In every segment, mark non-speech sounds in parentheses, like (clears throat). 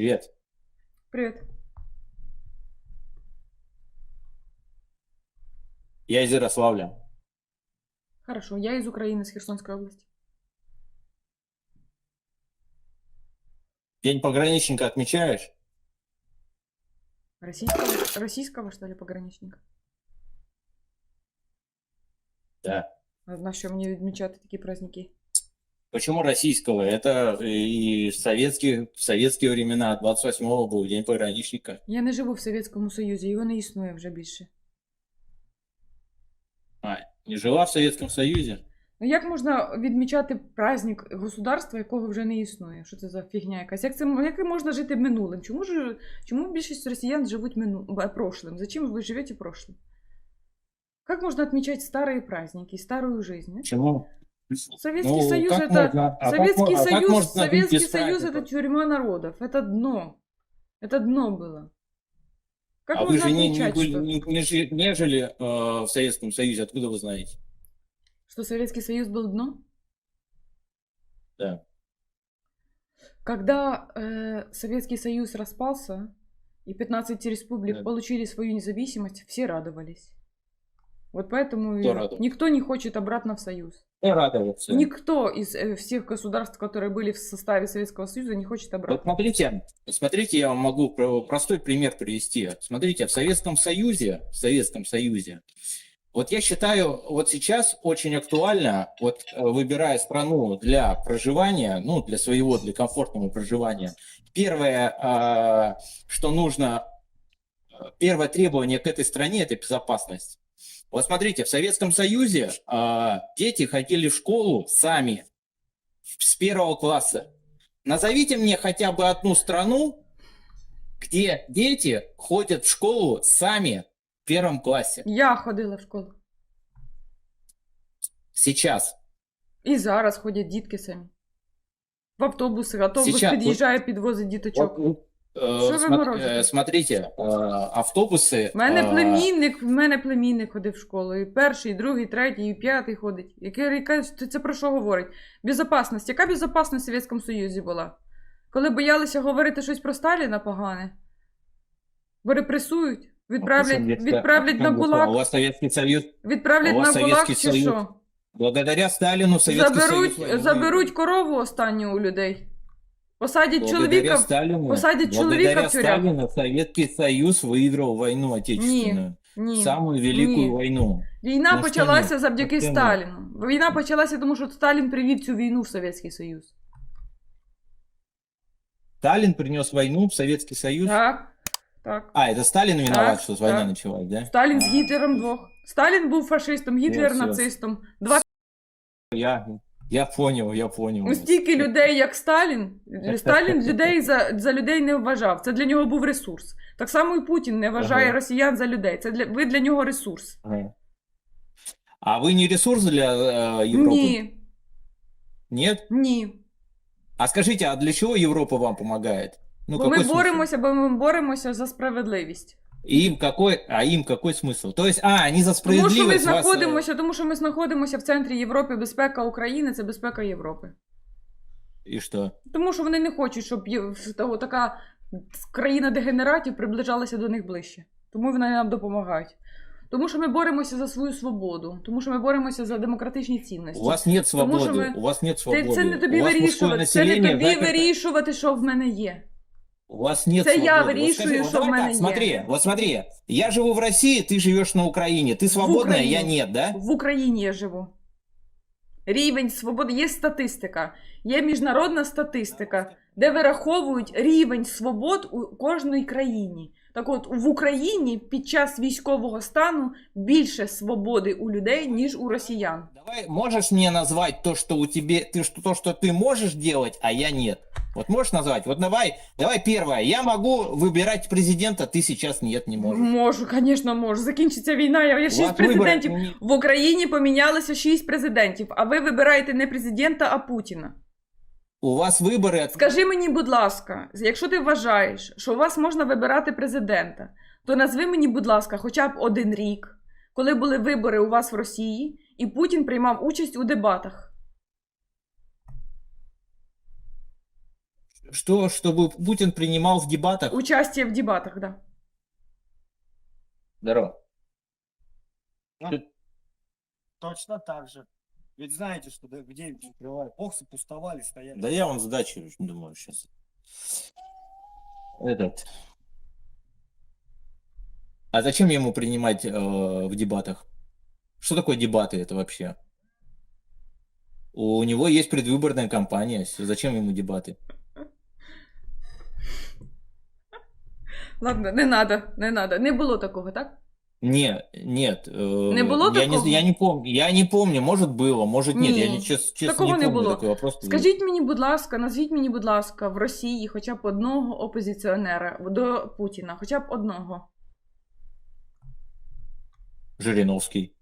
Привет. Привіт. Я из Ярославля. Хорошо, я із України, з Херсонської області. День пограничника отмечаешь? Російського, російського що ли, пограничника? Да. А на що мені відмічати такі праздники? Почему российского? Это и в советские, в советские времена, 28-го был День пограничника. Я не живу в Совєтському Союзі, його не існує вже більше. А, не жила в Советском Союзе? Ну як можна відмічати праздник государства, якого вже не існує? Що це за фігня якась? Як це як можна жити минулим? Чому ж чому більшість росіян живуть мину, б- прошлым? Зачем ви живете прошлым? Как можно отмечать старые праздники, старую жизнь? а? Советский Ну, Союз это можно- а Советский а как Союз, можно жить Советский Союз это тюрьма народов, это дно, это дно было. Как а вы можно же не, не, были- не, не жи- не жили э, в Советском Союзе, откуда вы знаете? что Советский Союз был дно? Да. Когда э, Советский Союз распался и 15 республик Да. получили свою независимость, все радовались. Вот поэтому никто не хочет обратно в Союз. Я радовался. Никто из э, всех государств, которые были в составе Советского Союза, не хочет Вот обратно. смотрите, смотрите, я вам могу про- простой пример привести. Смотрите, в Советском Союзе, в Советском Союзе, вот я считаю, вот сейчас очень актуально, вот э, выбирая страну для проживания, ну, для своего, для комфортного проживания, первое, а, что нужно, э, первое требование к этой стране – это безопасность. Вот смотрите, в Советском Союзе а, дети ходили в школу сами с первого класса. Назовите мне хотя бы одну страну, где дети ходят в школу сами в первом классе. Я ходила в школу. Сейчас. І зараз ходять дітки самі. В автобуси, автобус Сейчас, під'їжджає, підвозить діточок. Вот, э, Что вы смо- морозите? э, смотрите, э, автобусы... У мене э, племінник, в мене племінник ходив в школу. І перший, і другий, і третій, і п'ятий ходить. Яке, яке, це про що говорить? Безопасність. Яка безопасність в Совєтському Союзі була? Коли боялися говорити щось про Сталіна погане? Бо репресують, відправлять, Советская- відправлять на У гулаг, вас Советский Союз... відправлять у вас на гулаг Советский чи Союз. що? Благодаря Сталину Советский Заберуть, Союз... воюет. заберуть корову останню у людей. Посадять Благодаря чоловіка. в- Сталину, посадят человека благодаря в тюрягу. Сталину Советский Союз выиграл войну отечественную. Ні. Самую великую Ні. войну. Війна Ну, що почалася ні? завдяки Ну, що ні? Сталіну. Війна почалася, тому що Сталін привів цю війну в Совєтський Союз. Сталин принес войну в Советский Союз. Так. Так. А, это Сталин виноват, Так, что война так. началась, да? Сталін з Гітлером двох. Сталін був фашистом, Гітлер Ну, все. нацистом. Два Я, я понял, я понял. ну, стільки людей, як Сталін. Сталін людей за, за людей не вважав. Це для нього був ресурс. Так само і Путін не вважає Ага. росіян за людей. Це для ви для нього ресурс. Ага. А вы не ресурс для э, Европы? Ні, Нет? ні. А скажите, а для чего Европа вам помогает? Ну, бо ми какой смысл? боремося, бо ми боремося за справедливість. И им какой, а им какой смысл? То есть, а, они за Тому що ми справедливость вас, э, знаходимося, тому що ми знаходимося в центрі Європи. Безпека України це безпека Європи. И что? Тому що вони не хочуть, щоб є- в- того- така країна дегенератів приближалася до них ближче. Тому вони нам допомагають. Тому що ми боремося за свою свободу, тому що ми боремося за демократичні цінності. У вас нет Тому що свободы, ми- у вас нет Це, свободы. це не тобі у вас мужское вирішувати. Це не население тобі заперто. вирішувати, що в мене є. У вас нет Це я свободы. Вот вирішую, скажи, вот що в давай мене так, є. Смотри, вот смотри, я живу в России, ты живешь на Украине. Ты свободная, я Україні. нет, да? В Україні я живу. Рівень свободи є статистика, є міжнародна статистика, де вираховують рівень свобод у кожній країні. Так от в Україні під час військового стану більше свободи у людей, ніж у росіян. Давай, можешь мне назвать то, что у тебя, ты, что, то, что ты можешь делать, а я нет? Вот можешь назвать? Вот давай, давай первое. Я могу выбирать президента, ты сейчас нет, не можешь. Можу, звісно, можу. Закінчиться війна. Я, я У шість вас выбор президентів. не- В Україні помінялося шість президентів, а ви вибираєте не президента, а Путіна. У вас выборы от... Скажи мені, будь ласка, якщо ти вважаєш, що у вас можна вибирати президента, то назви мені, будь ласка, хоча б один рік, коли були вибори у вас в Росії, і Путін приймав участь у дебатах. что, чтобы Путин принимал в дебатах? Участие в дебатах, да. Здорово. Точно так же. Ведь знаете, что да, где открывают? Боксы пустовали, стояли. Да я вон сдачу думаю сейчас. Этот. А зачем ему принимать э, в дебатах? Что такое дебаты это вообще? У него есть предвыборная кампания. Зачем ему дебаты? Ладно, не надо, не надо. Не було такого, так? Не, нет. э, Не було я такого? Не, я не помню. Я не помню. Может было, может нет. Я Ні, не чес, честно такого не не було. такой вопрос. Скажіть мені, будь ласка, назвіть мені, будь ласка, в Росії хоча б одного опозиціонера до Путіна, хоча б одного. Жириновский.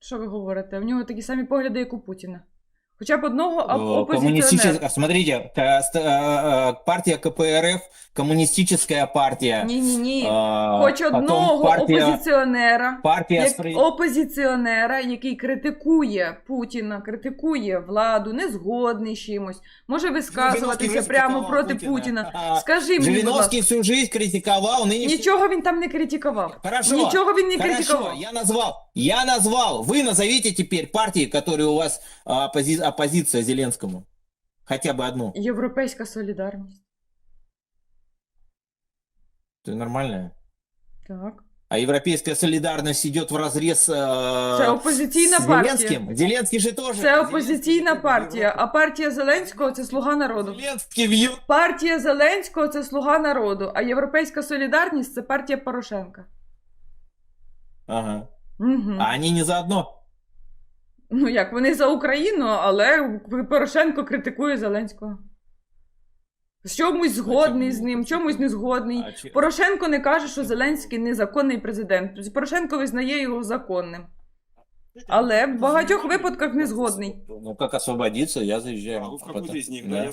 Що ви говорите? В нього такі самі погляди, як у Путіна. Хоча б одного оп- Э, опозиціонера. коммунистическая- Смотрите, ка- ст- э, э, партия КПРФ, коммунистическая партия. Ні, ні, ні. а, Хоч потом одного партия, опозиціонера, партия як спри- опозиціонера, який критикує Путіна, критикує владу, не згодний з чимось, може висказуватися Жириновский прямо критиковал проти Путіна. А, Скажи мені, будь ласка, Жириновский всю жизнь критиковал, ныне... нічого він там не критикував. Хорошо, Нічого він не хорошо, критикував. я назвал, я назвал. Вы назовите теперь партии, которые у вас а, оппози- оппозиция Зеленскому. Хотя бы одну. Європейська солідарність. Это нормально. Так. А европейская солидарность идет в разрез Це опозиційна партія. Зеленским. Зеленский же тоже. Це опозиційна Зеленский- партія, а партія Зеленського це слуга народу. Зеленский в Ев- Партія Зеленського це слуга народу, а Європейська солідарність це партія Порошенка. Ага. Угу. А они не заодно. Ну як, вони за Україну, але Порошенко критикує Зеленського. З чомусь згодний з ним, чомусь не згодний. Че- Порошенко не каже, що Зеленський незаконний президент. Тобто Порошенко визнає його законним. Але в багатьох випадках не згодний. Ну как освободиться, я да.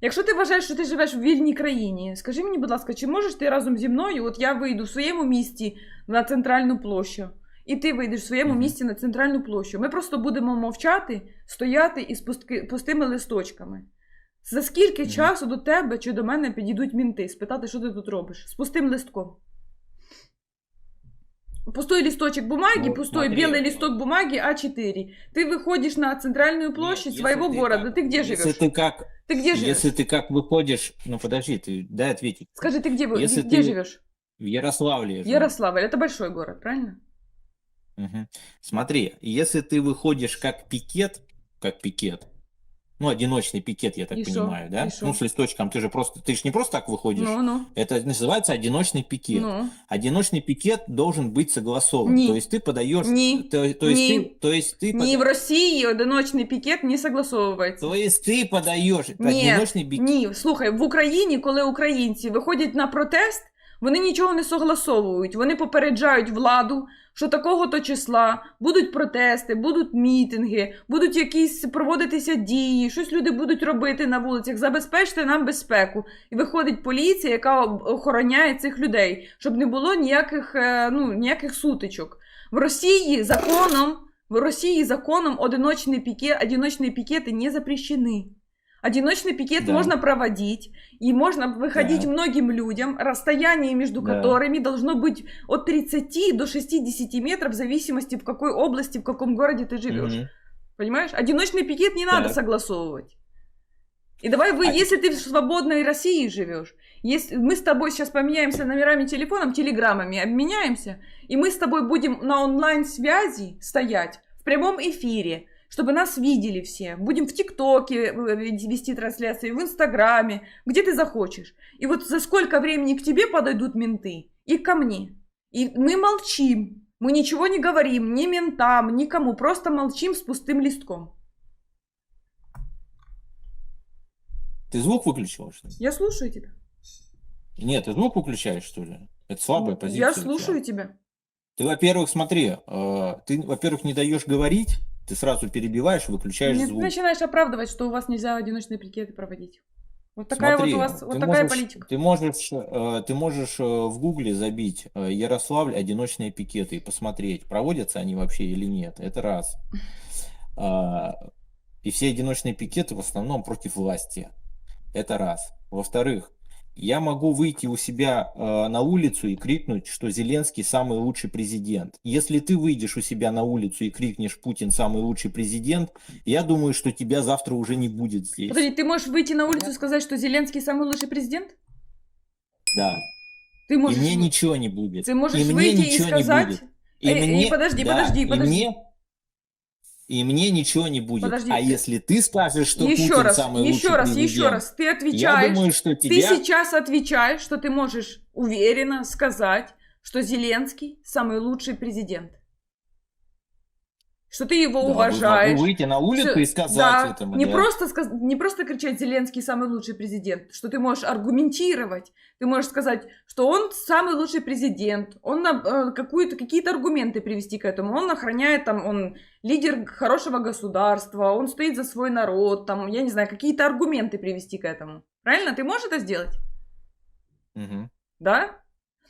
Якщо ти вважаєш, що ти живеш в вільній країні, скажи мені, будь ласка, чи можеш ти разом зі мною? От я вийду в своєму місті на центральну площу, і ти вийдеш в своєму Мгм. місті на центральну площу. Ми просто будемо мовчати, стояти із пустки- пустими листочками. За скільки Мгм. часу до тебе чи до мене підійдуть мінти, спитати, що ти тут робиш? З пустим листком. Пустой листочек бумаги, Ну, пустой смотри, белый ну. листок бумаги А4. Ты выходишь на центральную площадь Нет, своего если ты города. как- ты где Если живешь? ты как, Ты где живешь? если ты как выходишь, ну подожди, ты дай ответить. Скажи, ты где, вы- Если где ты- живешь? В Ярославле. я живу. Ярославль, это большой город, правильно? Мгм. Смотри, если ты выходишь как пикет, как пикет, ну, одиночный пикет, я так И шо? понимаю, да? И шо? Ну, с листочком, ты же просто, ты же не просто так выходишь. Ну, ну, Это называется одиночный пикет. ну. Одиночный пикет должен быть согласован. Ни. То есть ты подаешь... Ни. То, то есть Ни. ты, то есть ты, Ні, пода- в Росії одиночний пікет не согласовується. то есть ты подаешь Ні, одиночный пикет. Ні, слухай, в Україні, коли українці виходять на протест, вони нічого не согласовують. Вони попереджають владу, що такого-то числа будуть протести, будуть мітинги, будуть якісь проводитися дії, щось люди будуть робити на вулицях. Забезпечте нам безпеку. І виходить поліція, яка об- охороняє цих людей, щоб не було ніяких, е, ну, ніяких сутичок. В Росії законом, в Росії законом одиночные пикет, одиночные пикеты не запрещены. Одиночный пикет Да. можно проводить, и можно выходить Да. многим людям, расстояние между Да. которыми должно быть от 30 до 60 метров, в зависимости в какой области, в каком городе ты живешь. Мгм. Понимаешь? Одиночный пикет не надо Так. согласовывать. И давай вы, А если ты в свободной России живешь, если мы с тобой сейчас поменяемся номерами телефоном, телеграммами обменяемся, и мы с тобой будем на онлайн-связи стоять в прямом эфире, чтобы нас видели все. Будем в ТикТоке э, вести трансляции, в Инстаграме, где ты захочешь. И вот за сколько времени к тебе подойдут менты и ко мне. И мы молчим. Мы ничего не говорим ни ментам, никому. Просто молчим с пустым листком. Ты звук выключила, что ли? Я слушаю тебя. Нет, ты звук выключаешь, что ли? Это слабая позиция. Я у тебя. слушаю тебя. Ты, во-первых, смотри, э, ты, во-первых, не даешь говорить, ты сразу перебиваешь, выключаешь Нет, звук. ты начинаешь оправдывать, что у вас нельзя одиночные пикеты проводить. Вот такая Смотри, вот у вас, вот ты такая можешь- политика. Ты можешь, э, ты можешь э, в Гугле забить э, Ярославль одиночные пикеты и посмотреть, проводятся они вообще или нет. Это раз. А, И все одиночные пикеты в основном против власти. Это раз. Во-вторых, я могу выйти у себя э, на улицу и крикнуть, что Зеленский самый лучший президент. Если ты выйдешь у себя на улицу и крикнешь Путин самый лучший президент, я думаю, что тебя завтра уже не будет здесь. Подожди, ты можешь выйти на улицу и сказать, что Зеленский самый лучший президент? Да. Ты можешь... И мне ничего не будет. Ты можешь и мне выйти и ничего сказать... не будет. И Эй, эй, мне, подожди, да, подожди, и подожди. мне, и мне ничего не будет. Подожди, а ты- если ты скажешь, что еще Путин раз, самый еще лучший раз, президент, еще раз. Ты я отвечаешь. думаю, что Ты тебя... сейчас отвечаешь, что ты можешь уверенно сказать, что Зеленский самый лучший президент. Что ты его Да, уважаешь. могу выйти на улицу Всё, и сказать да, этому. не, да. просто не просто кричать «Зеленский самый лучший президент», что ты можешь аргументировать. Ты можешь сказать, что он самый лучший президент, он э, какую-то, какие-то аргументы привести к этому. Он охраняет, там, он лидер хорошего государства, он стоит за свой народ, там, я не знаю, какие-то аргументы привести к этому. Правильно? Ты можешь это сделать? Мгм. Да?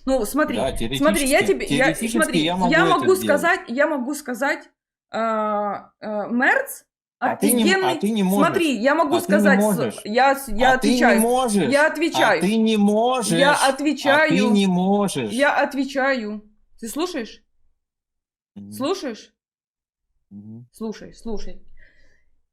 Ну, смотри, Да, смотри, я тебе, я, смотри, я я, могу это могу сказать, я могу сказать, э, э, Мерц А ты не- офигенный. а ты не можешь. Смотри, я могу А ты не сказать, можешь. я, с- я а ты не отвечаю, можешь. я отвечаю, А ты не можешь. я А отвечаю, ты не можешь. я отвечаю. Ты слушаешь? Мгм. Слушаешь? Мгм. Слушай, слушай.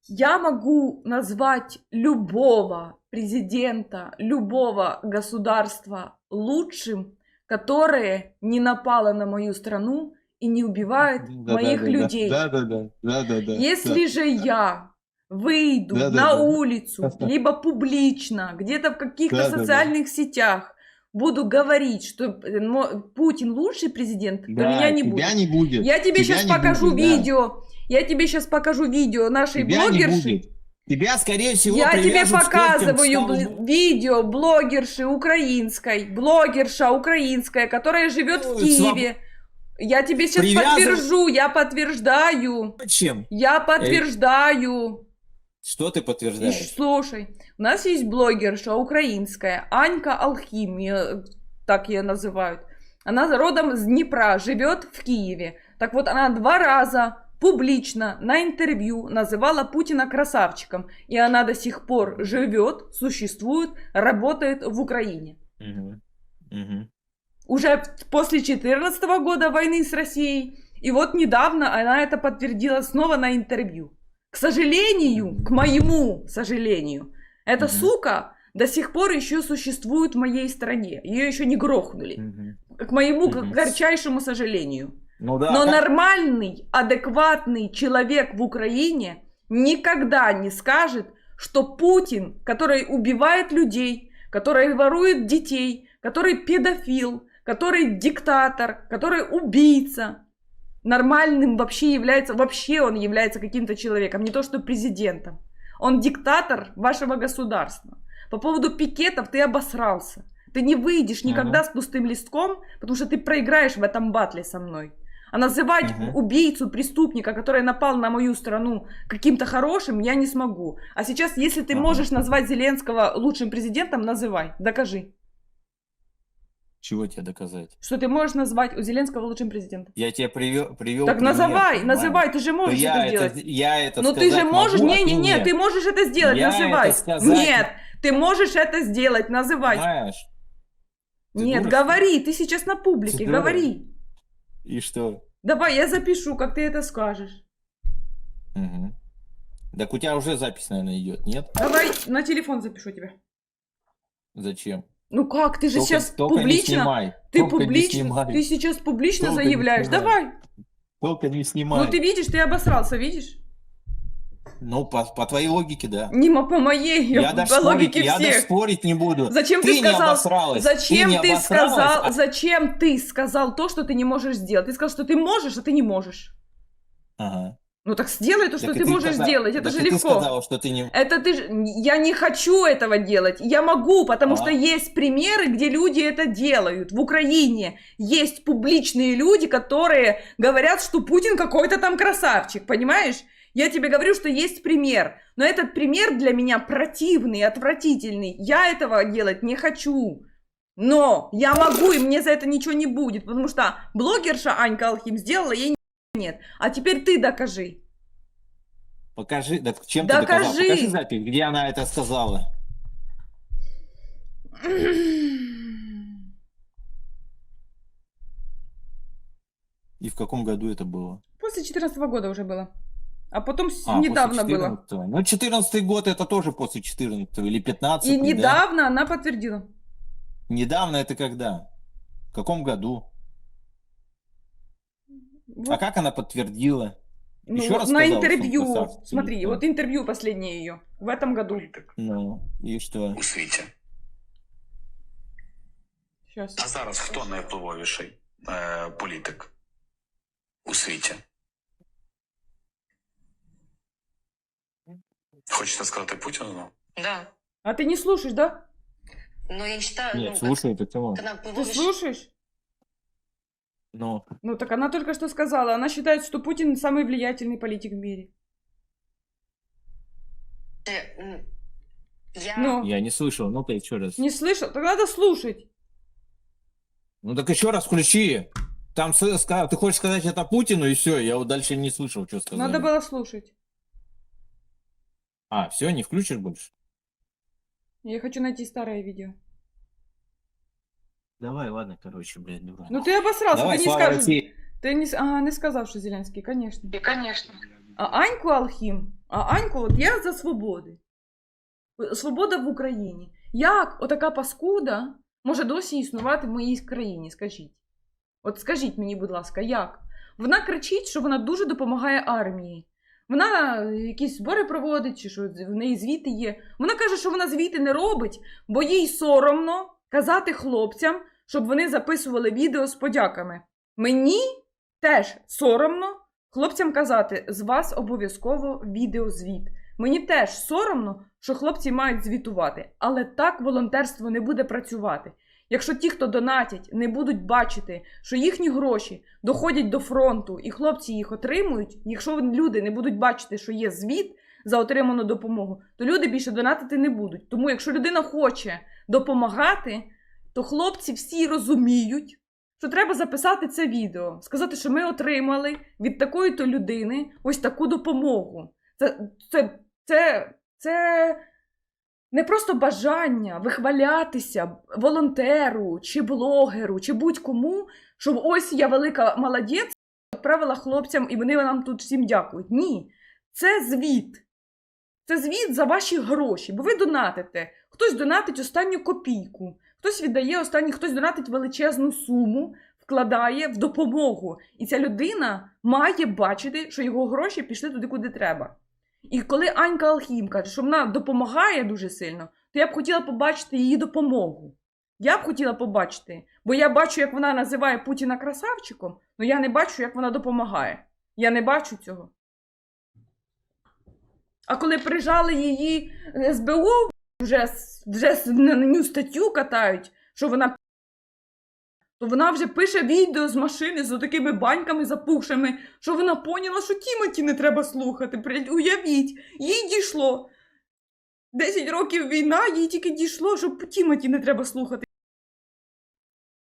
Я могу назвать любого президента, любого государства лучшим, которое не напало на мою страну и не убивает Да, моих да, да, людей. Да, да, да, да, да, да. Если же я выйду Да, да, на да. улицу, (laughs) либо публично, где-то в каких-то Да, да, да. социальных сетях, буду говорить, что э, Путин лучший президент, то Да, меня не будет. не будет. Я тебе Тебя сейчас покажу будет, да. видео. Я тебе сейчас покажу видео нашей Тебя блогерши. Тебя, скорее всего, Я тебе показываю бл- видео блогерши украинской, блогерша украинская, которая живет в Ну, Киеве. Я тебе сейчас Привязан- подтвержу, я подтверждаю. Чем? Я подтверждаю. Что ты И подтверждаешь? слушай, у нас есть блогерша украинская, Анька Алхимия, так ее называют. Она родом с Днепра, живет в Киеве. Так вот, она два раза публично на интервью называла Путина красавчиком. И она до сих пор живет, существует, работает в Украине. Мгм. Мгм. Уже после 2014 года войны с Россией. И вот недавно она это подтвердила снова на интервью. К сожалению, к моему сожалению, эта Мгм. сука до сих пор еще существует в моей стране. Ее еще не грохнули. Мгм. К моему к горчайшему сожалению. Ну да. Но как- нормальный, адекватный человек в Украине никогда не скажет, что Путин, который убивает людей, который ворует детей, который педофил, который диктатор, который убийца, нормальным вообще является, вообще он является каким-то человеком, не то что президентом. Он диктатор вашего государства. По поводу пикетов ты обосрался. Ты не выйдешь никогда с пустым листком, потому что ты проиграешь в этом батле со мной. А называть Мгм. убийцу, преступника, который напал на мою страну, каким-то хорошим, я не смогу. А сейчас, если ты Ага. можешь назвать Зеленского лучшим президентом, называй, докажи. Чего тебе доказать? Что ты можешь назвать у Зеленского лучшим президентом. Я тебе привел, привел так пример, называй, называй, ты же можешь я это сделать. я это Ну ты же можешь, ты не-не-не, нет. ты можешь это сделать, Я называй. это сказать- Нет, ты можешь это сделать, называй. Ты Нет, дура, говори, ты сейчас на публике, Ты дура. говори. И что? Давай, я запишу, как ты это скажешь. Мгм. Так у тебя уже запись, наверное, идет, нет? Давай, на телефон запишу тебя. Зачем? Ну как, ты же Только- сейчас только не публично, снимай. ты Только не публично, снимай. ты сейчас публично Только не заявляешь. Давай. Только не снимай. Ну ты видишь, ты обосрался, видишь? Ну, по, по твоей логике, да. Не по моей, Я, по даже спорить, логике я даже всех. спорить не буду. Зачем ты, ты не сказал? обосралась. Зачем не ты, обосралась, сказал? а- Зачем ты сказал то, что ты не можешь сделать? Ты сказал, что ты можешь, а ты не можешь. Ага. Ну так сделай то, что Так и ты можешь сказа- сделать. Это же и ты легко. сказала, что ты не... Это ты. Я не хочу этого делать. Я могу, потому А. что есть примеры, где люди это делают. В Украине есть публичные люди, которые говорят, что Путин какой-то там красавчик, понимаешь? Я тебе говорю, что есть пример. Но этот пример для меня противный, отвратительный. Я этого делать не хочу. Но я могу, и мне за это ничего не будет, потому что блогерша Анька Алхим сделала, ей нет. А теперь ты докажи. Покажи, да чем ты Докажи. доказал? Покажи запись, где она это сказала. (clears throat) И в каком году это было? После 14 года уже было. А потом А, недавно было. 14-го. Ну, 14 год это тоже после 14 или 15 И недавно она подтвердила. Недавно это когда? В каком году? Вот, А как она подтвердила? ну, еще вот раз на сказала, что интервью. он красавчик или Смотри, что? вот интервью последнее ее. В этом году. політик Ну, и что? у світі. Сейчас. А зараз хто найвпливовіший е, політик у світі? Хочете сказати Путіну? Да. А ты не слушаешь, да? Но я не считаю, Нет, ну, слушай, это чего? как, когда Ты выводишь- слушаешь? Ну, Ну так она только что сказала. Она считает, что Путин самый влиятельный политик в мире. м, я... Ну, я не слышал. Ну-ка еще раз. не слышал? Так надо слушать. Ну так еще раз включи. Там ты хочешь сказать это Путину, и все, я вот дальше не слышал, что сказали. Надо было слушать. А, все, не включишь больше? Я хочу найти старое видео. Давай, ладно, короче, блядь, дурак. Ну ты обосрался, Давай, ты не слава скажешь. России. Ты не, с- а, не сказав, що Зеленський, конечно. И, конечно. А Аньку Алхім, а Аньку, от я за свободи. Свобода в Україні. Як отака паскуда може досі існувати в моїй країні? Скажіть. От скажіть мені, будь ласка, як? Вона кричить, що вона дуже допомагає армії. Вона якісь збори проводить, чи що в неї звіти є. Вона каже, що вона звіти не робить, бо їй соромно казати хлопцям, щоб вони записували відео з подяками. Мені теж соромно хлопцям казати, з вас обов'язково відеозвіт. Мені теж соромно, що хлопці мають звітувати, але так волонтерство не буде працювати. Якщо ті, хто донатять, не будуть бачити, що їхні гроші доходять до фронту і хлопці їх отримують, якщо люди не будуть бачити, що є звіт за отриману допомогу, то люди більше донатити не будуть. Тому якщо людина хоче допомагати, то хлопці всі розуміють, що треба записати це відео, сказати, що ми отримали від такої-то людини ось таку допомогу. Це, це, це, це не просто бажання вихвалятися волонтеру чи блогеру, чи будь-кому, що ось я велика молодець, відправила хлопцям, і вони нам тут всім дякують. Ні, це звіт. Це звіт за ваші гроші, бо ви донатите. Хтось донатить останню копійку, хтось віддає останню, хтось донатить величезну суму, вкладає в допомогу. І ця людина має бачити, що його гроші пішли туди, куди треба. І коли Анька Алхім каже, що вона допомагає дуже сильно, то я б хотіла побачити її допомогу. Я б хотіла побачити, бо я бачу, як вона називає Путіна красавчиком, але я не бачу, як вона допомагає. Я не бачу цього. А коли прижали її СБУ, вже, вже на ню статтю катають, що вона то вона вже пише відео з машини з такими баньками запухшими, що вона поняла, що Тімоті не треба слухати. Уявіть, їй дійшло. 10 років війна, їй тільки дійшло, що Тімоті не треба слухати.